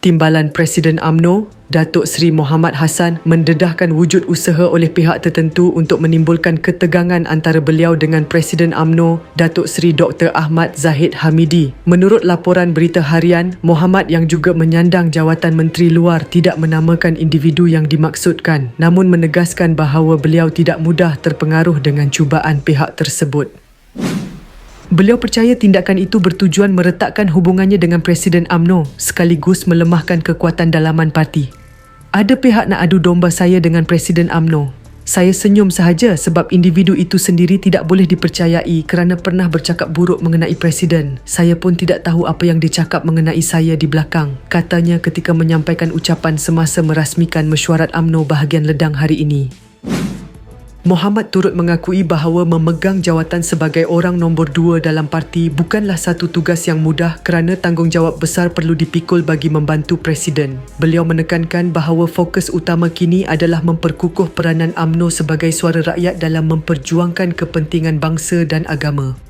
Timbalan Presiden AMNO, Datuk Seri Muhammad Hassan mendedahkan wujud usaha oleh pihak tertentu untuk menimbulkan ketegangan antara beliau dengan Presiden AMNO, Datuk Seri Dr. Ahmad Zahid Hamidi. Menurut laporan berita harian, Muhammad yang juga menyandang jawatan Menteri Luar tidak menamakan individu yang dimaksudkan namun menegaskan bahawa beliau tidak mudah terpengaruh dengan cubaan pihak tersebut. Beliau percaya tindakan itu bertujuan meretakkan hubungannya dengan Presiden AMNO sekaligus melemahkan kekuatan dalaman parti. Ada pihak nak adu domba saya dengan Presiden AMNO. Saya senyum sahaja sebab individu itu sendiri tidak boleh dipercayai kerana pernah bercakap buruk mengenai Presiden. Saya pun tidak tahu apa yang dicakap mengenai saya di belakang. Katanya ketika menyampaikan ucapan semasa merasmikan mesyuarat AMNO bahagian ledang hari ini. Muhammad turut mengakui bahawa memegang jawatan sebagai orang nombor dua dalam parti bukanlah satu tugas yang mudah kerana tanggungjawab besar perlu dipikul bagi membantu Presiden. Beliau menekankan bahawa fokus utama kini adalah memperkukuh peranan AMNO sebagai suara rakyat dalam memperjuangkan kepentingan bangsa dan agama.